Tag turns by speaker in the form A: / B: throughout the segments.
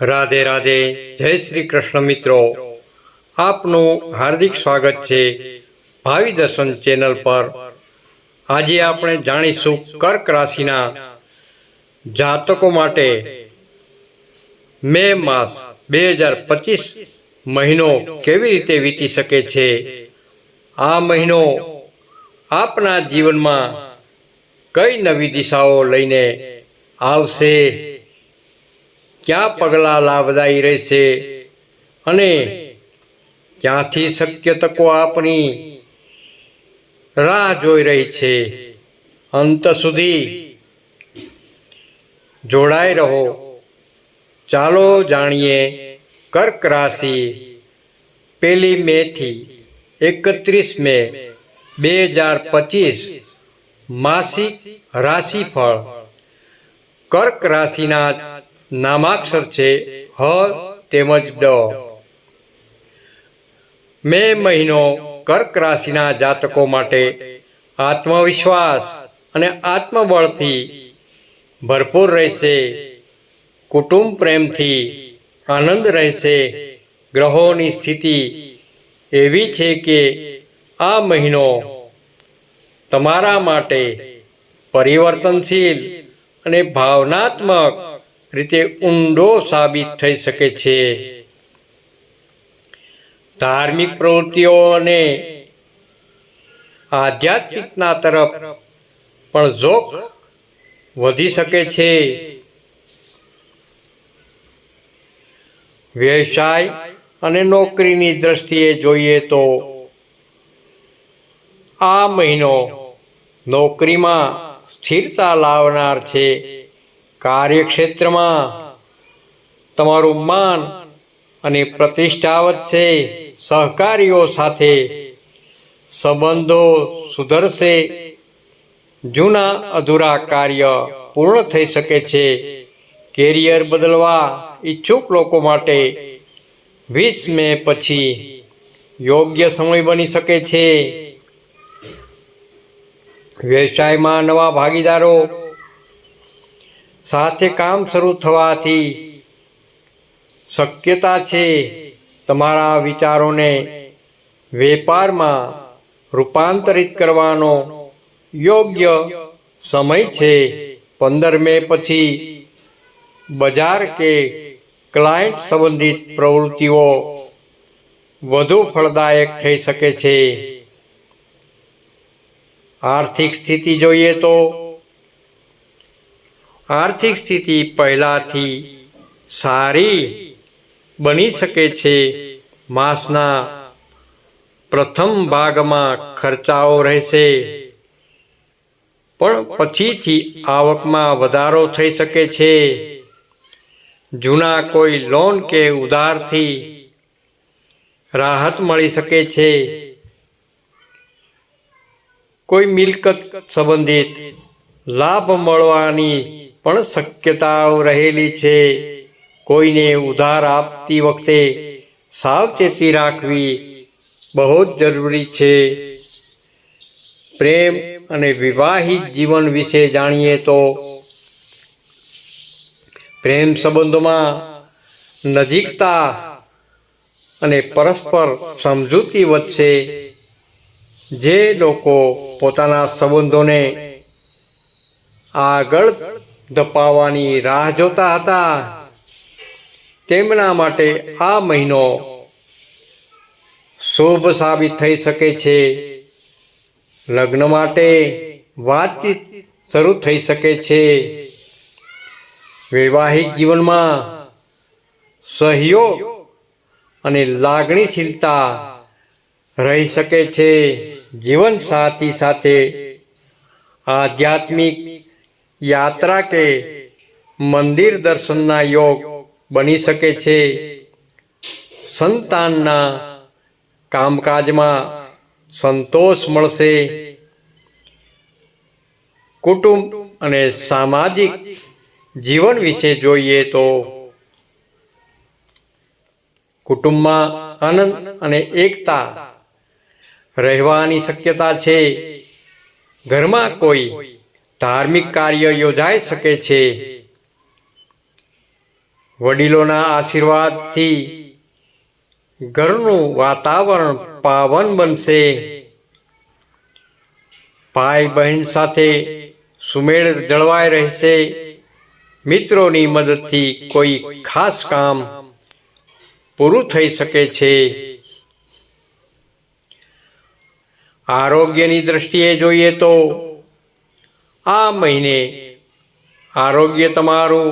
A: રાધે રાધે, જય શ્રી કૃષ્ણ મિત્રો. આપનું હાર્દિક સ્વાગત છે ભાવિ દર્શન ચેનલ પર. આજે આપણે જાણીશું કર્ક રાશિના જાતકો માટે મે માસ બે હજાર પચીસ મહિનો કેવી રીતે વીતી શકે છે? આ મહિનો આપના જીવનમાં કઈ નવી દિશાઓ લઈને આવશે? ક્યાં પગલાં લાભદાયી રહેશે? અને ક્યાંથી શક્ય તકો આપણી રાહ જોઈ રહી છે? અંત સુધી જોડાઈ રહો. ચાલો જાણીએ કર્ક રાશિ પહેલી મેથી એકત્રીસ મે બે હજાર પચીસ માસિક રાશિફળ. કર્ક રાશિના નામાક્ષર છે હ તેમજ ડ. મે મહિનો કર્ક રાશિના જાતકો માટે આત્મવિશ્વાસ અને આત્મબળથી ભરપૂર રહેશે. કુટુંબ પ્રેમથી આનંદ રહેશે. ગ્રહોની સ્થિતિ એવી છે કે આ મહિનો તમારા માટે પરિવર્તનશીલ અને ભાવનાત્મક રીતે ઊંડો સાબિત થઈ શકે છે. ધાર્મિક પ્રવૃત્તિઓ અને આધ્યાત્મિકના તરફ પણ ઝોક વધી શકે છે. વ્યવસાય અને નોકરીની દ્રષ્ટિએ જોઈએ તો આ મહિનો નોકરીમાં સ્થિરતા લાવનાર છે. કાર્યક્ષેત્રમાં તમારું માન અને પ્રતિષ્ઠા વધશે સહકારીઓ સાથે સંબંધો સુધરશે. જૂના અધૂરા કાર્ય પૂર્ણ થઈ શકે છે. કેરિયર બદલવા ઈચ્છુક લોકો માટે વીસ મે પછી યોગ્ય સમય બની શકે છે. વ્યવસાયમાં નવા ભાગીદારો સાથે કામ શરૂ થવાથી શક્યતા છે તમારા વિચારોને વેપારમાં રૂપાંતરિત કરવાનો યોગ્ય સમય છે. પંદર મે પછી બજાર કે ક્લાયન્ટ સંબંધિત પ્રવૃત્તિઓ વધુ ફળદાયક થઈ શકે છે. આર્થિક સ્થિતિ જોઈએ તો આર્થિક સ્થિતિ પહેલાંથી સારી બની શકે છે. માસના પ્રથમ ભાગમાં ખર્ચાઓ રહેશે. પણ પછીથી આવકમાં વધારો થઈ શકે છે. જૂના કોઈ લોન કે ઉધારથી રાહત મળી શકે છે. કોઈ મિલકત સંબંધિત લાભ મળવાની પણ શક્યતાઓ રહેલી છે. કોઈને ઉધાર આપતી વખતે સાવચેતી રાખવી બહુ જ જરૂરી છે. પ્રેમ અને વિવાહિત જીવન વિશે જાણીએ તો પ્રેમ સંબંધોમાં નજીકતા અને પરસ્પર સમજૂતી વધશે. જે લોકો પોતાના સંબંધોને આગળ ધપાવવાની રાહ જોતા હતા. તેમના માટે આ મહિનો શુભ સાબિત થઈ શકે છે. લગ્ન માટે વાતચીત શરૂ થઈ શકે છે. વૈવાહિક જીવનમાં સહયોગ અને લાગણીશીલતા રહી શકે છે. જીવનસાથી સાથે આધ્યાત્મિક યાત્રા કે મંદિર દર્શનના યોગ બની શકે છે. સંતાનના કામકાજમાં સંતોષ મળશે. કુટુંબ અને સામાજિક જીવન વિશે જોઈએ તો કુટુંબમાં આનંદ અને એકતા રહેવાની શક્યતા છે. ઘરમાં કોઈ ધાર્મિક કાર્ય યોજાઈ શકે છે. વડીલોના આશીર્વાદથી ઘરનું વાતાવરણ પાવન બનશે. ભાઈ બહેન સાથે સુમેળ જળવાઈ રહેશે. મિત્રોની મદદથી કોઈ ખાસ કામ પૂરું થઈ શકે છે. આરોગ્યની દ્રષ્ટિએ જોઈએ તો આ મહિને આરોગ્ય તમારું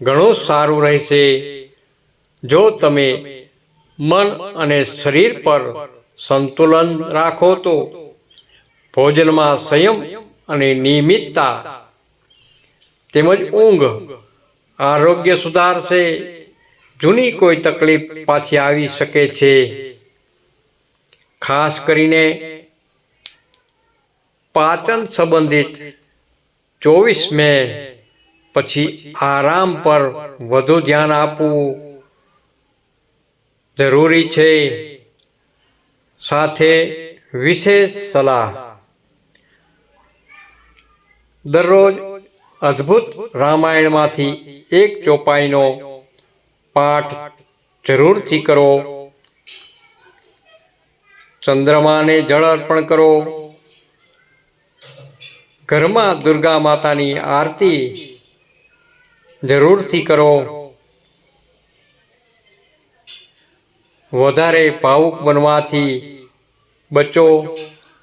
A: ઘણું સારું રહેશે. જો તમે મન અને શરીર પર સંતુલન રાખો તો ભોજનમાં સંયમ અને નિયમિતતા તેમજ ઊંઘ આરોગ્ય સુધારશે. જૂની કોઈ તકલીફ પાછી આવી શકે છે. ખાસ કરીને પાચન સંબંધિત ચોવીસ મે પછી આરામ પર વધુ ધ્યાન આપવું જરૂરી છે. સાથે વિશેષ સલાહ. દરરોજ અદ્ભુત રામાયણમાંથી એક ચોપાઈનો પાઠ જરૂરથી કરો. ચંદ્રમાને જળ અર્પણ કરો. ઘરમાં દુર્ગા માતાની આરતી જરૂરથી કરો. વધારે ભાવુક બનવાથી બચો,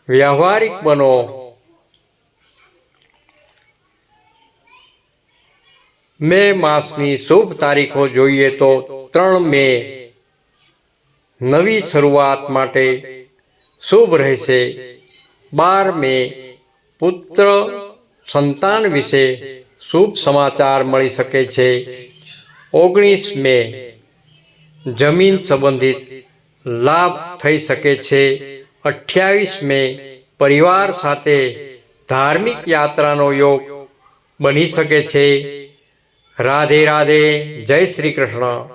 A: વ્યવહારિક બનો. મે માસની શુભ તારીખો જોઈએ તો ત્રણ મે. નવી શરૂઆત માટે શુભ રહેશે. બાર મે પુત્ર, સંતાન વિશે શુભ સમાચાર મળી શકે છે. ઓગણીસ મે, જમીન સંબંધિત લાભ થઈ શકે છે. અઠ્યાવીસ મે, પરિવાર સાથે ધાર્મિક યાત્રાનો યોગ બની શકે છે. રાધે રાધે, જય શ્રી કૃષ્ણ.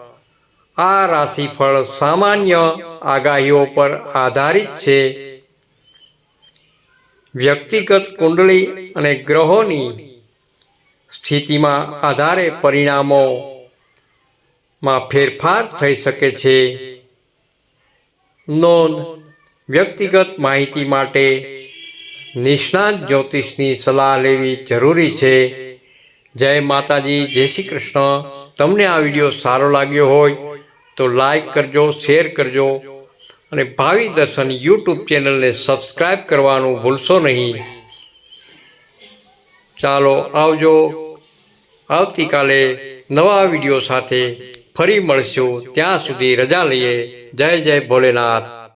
A: આ રાશિફળ સામાન્ય આગાહીઓ પર આધારિત છે. વ્યક્તિગત કુંડળી અને ગ્રહોની સ્થિતિમાં આધારે પરિણામોમાં ફેરફાર થઈ શકે છે. નોંધ, વ્યક્તિગત માહિતી માટે નિષ્ણાત જ્યોતિષની સલાહ લેવી જરૂરી છે. જય માતાજી, જય શ્રી કૃષ્ણ. તમને આ વીડિયો સારો લાગ્યો હોય તો લાઈક કરજો, શેર કરજો. અને ભાવિ દર્શન યુટ્યુબ ચેનલને સબસ્ક્રાઈબ કરવાનું ભૂલશો નહીં. ચાલો આવજો. આવતીકાલે નવા વીડિયો સાથે ફરી મળશું. ત્યાં સુધી રજા લઈએ. જય જય ભોલેનાથ.